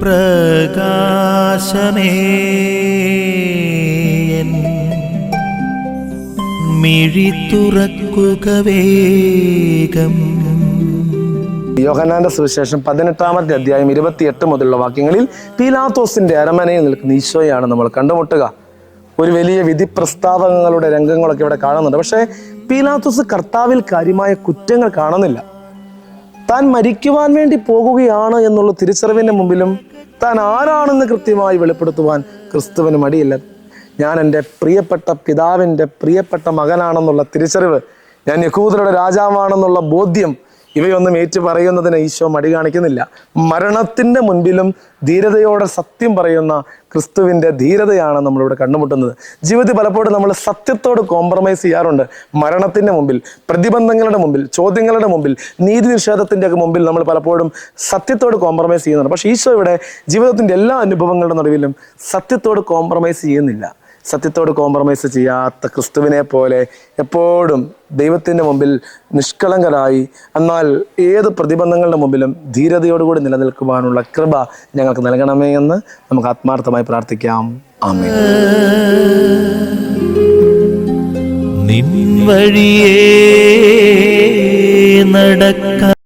പ്രകാശമേ. മിഴി വേഗം. യോഹനാന്റെ സുവിശേഷം പതിനെട്ടാമത്തെ അധ്യായം ഇരുപത്തിയെട്ട് മുതലുള്ള വാക്യങ്ങളിൽ പീലാത്തോസിന്റെ അരമനയിൽ നിൽക്കുന്ന ഈശോയാണ് നമ്മൾ കണ്ടുമുട്ടുക. ഒരു വലിയ വിധി പ്രസ്താവങ്ങളുടെ രംഗങ്ങളൊക്കെ ഇവിടെ കാണുന്നുണ്ട്. പക്ഷേ പീലാത്തോസ് കർത്താവിൽ കാര്യമായ കുറ്റങ്ങൾ കാണുന്നില്ല. താൻ മരിക്കുവാൻ വേണ്ടി പോകുകയാണ് എന്നുള്ള തിരിച്ചറിവിന്റെ മുമ്പിലും താൻ ആരാണെന്ന് കൃത്യമായി വെളിപ്പെടുത്തുവാൻ ക്രിസ്തുവിന് മടിയില്ല. ഞാൻ എന്റെ പ്രിയപ്പെട്ട പിതാവിന്റെ പ്രിയപ്പെട്ട മകനാണെന്നുള്ള തിരിച്ചറിവ് ഞാൻ യഹൂദരുടെ രാജാവാണെന്നുള്ള ബോധ്യം ഇവയൊന്നും ഏറ്റു പറയുന്നതിന് ഈശോ മടി കാണിക്കുന്നില്ല. മരണത്തിന്റെ മുൻപിലും ധീരതയോടെ സത്യം പറയുന്ന ക്രിസ്തുവിന്റെ ധീരതയാണ് നമ്മളിവിടെ കണ്ടുമുട്ടുന്നത്. ജീവിതത്തിൽ പലപ്പോഴും നമ്മൾ സത്യത്തോട് കോംപ്രമൈസ് ചെയ്യാറുണ്ട്. മരണത്തിന്റെ മുമ്പിൽ പ്രതിബന്ധങ്ങളുടെ മുമ്പിൽ ചോദ്യങ്ങളുടെ മുമ്പിൽ നീതി നിഷേധത്തിന്റെയൊക്കെ മുമ്പിൽ നമ്മൾ പലപ്പോഴും സത്യത്തോട് കോംപ്രമൈസ് ചെയ്യുന്നുണ്ട്. പക്ഷേ ഈശോ ഇവിടെ ജീവിതത്തിന്റെ എല്ലാ അനുഭവങ്ങളുടെ നടുവിലും സത്യത്തോട് കോംപ്രമൈസ് ചെയ്യുന്നില്ല. സത്യത്തോട് കോംപ്രമൈസ് ചെയ്യാത്ത ക്രിസ്തുവിനെ പോലെ എപ്പോഴും ദൈവത്തിന്റെ മുമ്പിൽ നിഷ്കളങ്കരായി എന്നാൽ ഏത് പ്രതിബന്ധങ്ങളുടെ മുമ്പിലും ധീരതയോടുകൂടി നിലനിൽക്കുവാനുള്ള കൃപ ഞങ്ങൾക്ക് നൽകണമേ എന്ന് നമുക്ക് ആത്മാർത്ഥമായി പ്രാർത്ഥിക്കാം. ആമേൻ. നിൻ നടക്ക